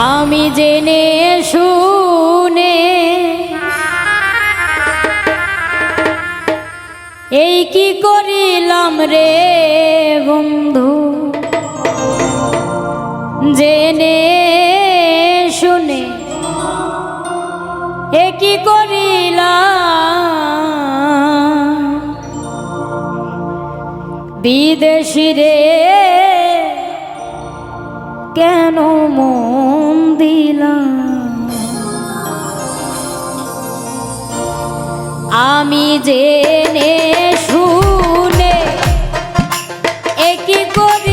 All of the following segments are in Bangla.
আমি জেনে শুনে এই কি করিলাম রে বন্ধু? জেনে শুনে এ কি করিলাম? বিদেশি রে আমি জেনে শুনে একই করে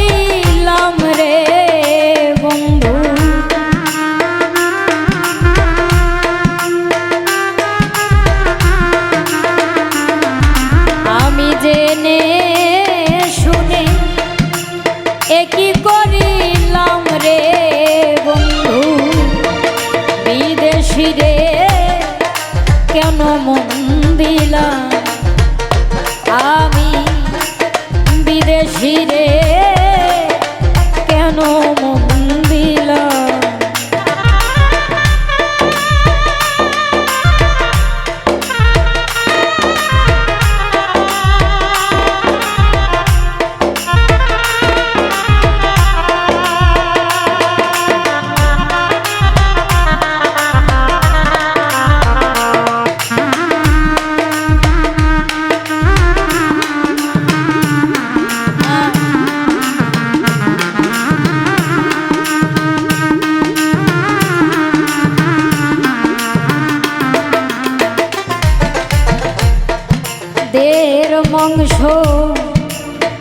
বংশ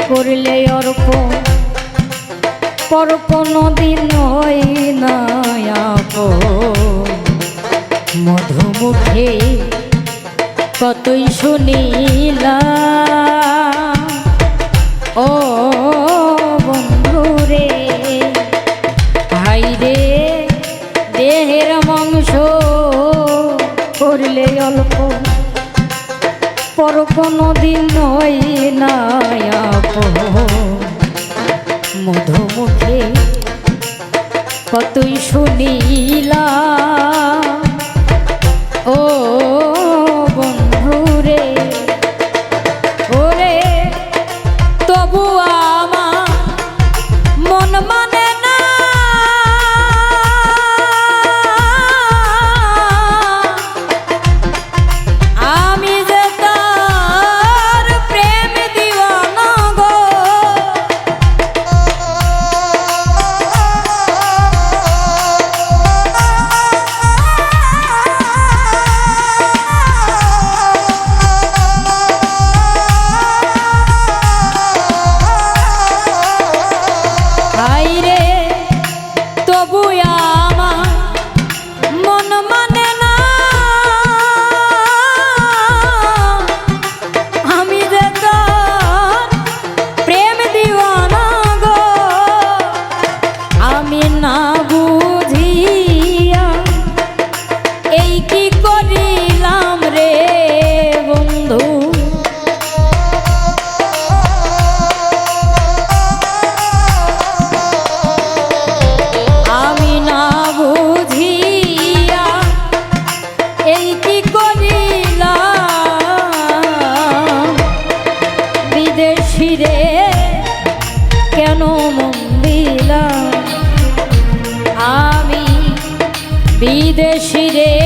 করলে অর্প পর কোনো দিন হয় না মধুমুখে কতই শুনিলা কতই শুনিলা? বাইরে বিদেশি রে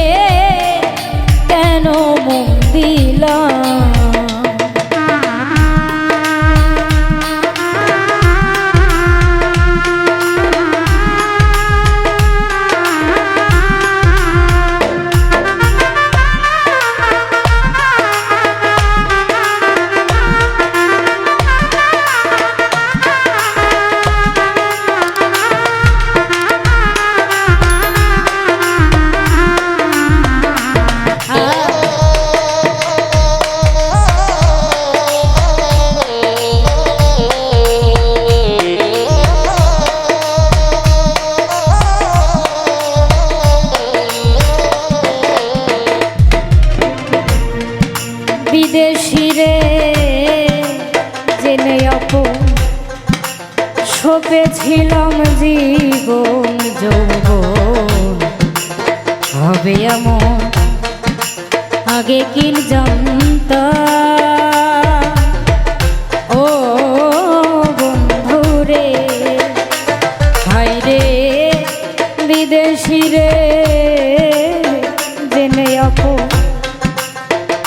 হবে এমন। আগে কিল জানত ও বন্ধু রে ভাই রে, বিদেশি রে, জেনে অপ।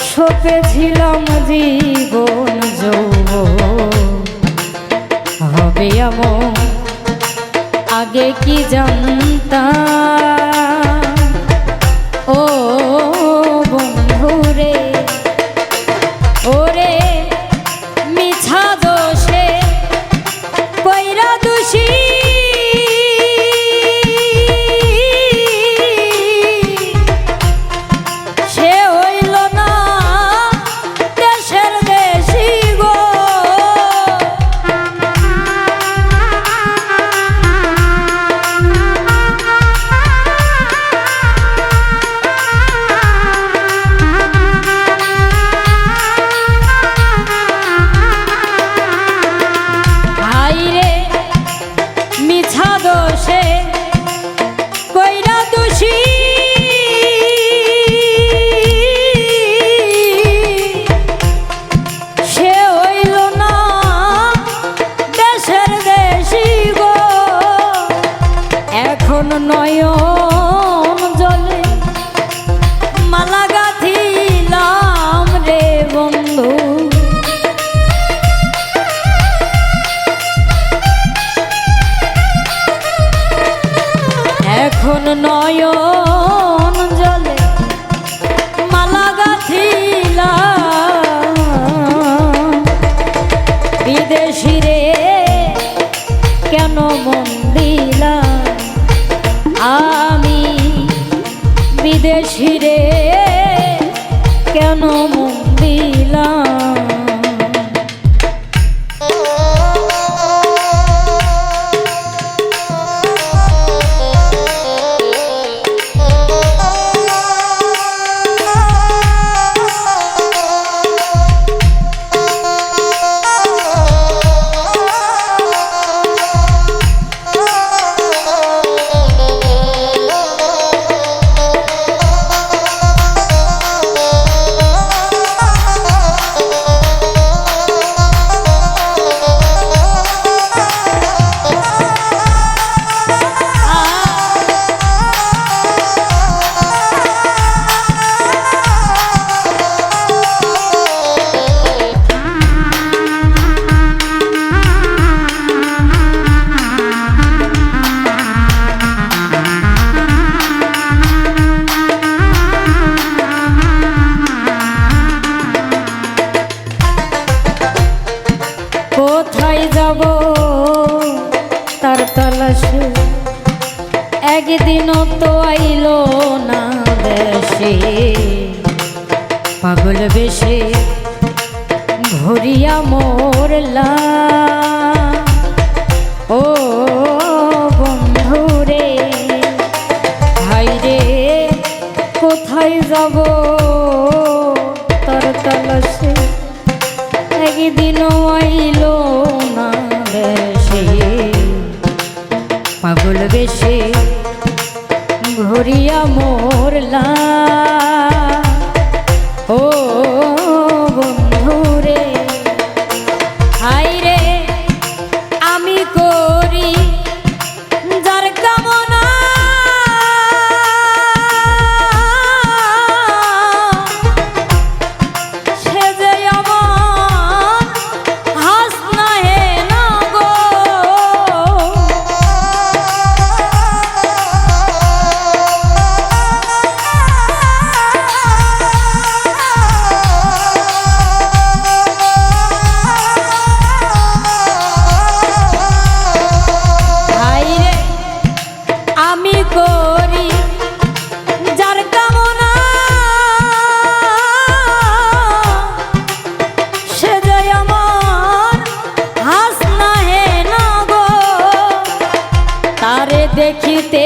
সপেছিলাম জীবন যৌব হবে এমন। আগে কি জানতাম? তো আইল না দেশে পাগল বেশে, ঘুরিয়া মোরলা। ও বন্ধু রে ভাই কোথায় যাব? তরতল সে একদিনও আইল করিয়া মোরলা দেখিতে